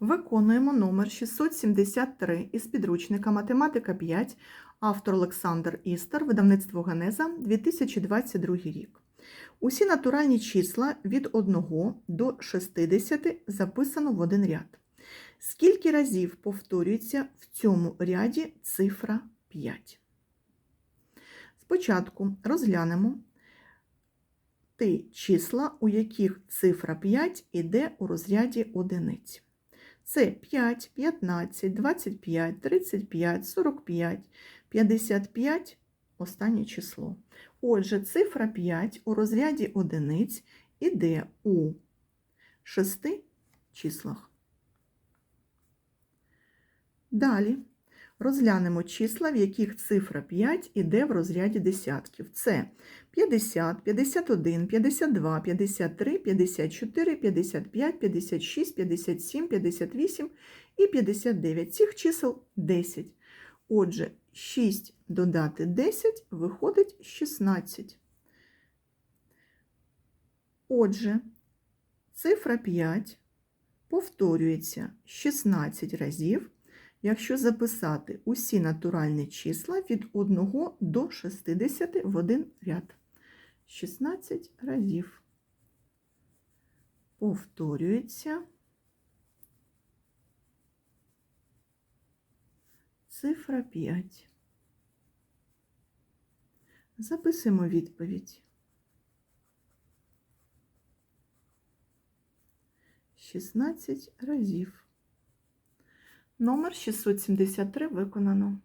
Виконуємо номер 673 із підручника Математика 5, автор Олександр Істер, видавництво Генеза, 2022 рік. Усі натуральні числа від 1 до 60 записано в один ряд. Скільки разів повторюється в цьому ряді цифра 5? Спочатку розглянемо ті числа, у яких цифра 5 іде у розряді одиниць. Це 5, 15, 25, 35, 45, 55 останнє число. Отже, цифра 5 у розряді одиниць іде у шести числах. Далі розглянемо числа, в яких цифра 5 іде в розряді десятків. Це 50, 51, 52, 53, 54, 55, 56, 57, 58 і 59. Цих чисел 10. Отже, 6 додати 10 виходить 16. Отже, цифра 5 повторюється 16 разів, якщо записати усі натуральні числа від 1 до 60 в один ряд. 16 разів. Повторюється цифра 5. Записуємо відповідь. 16 разів. Номер 673 виконано.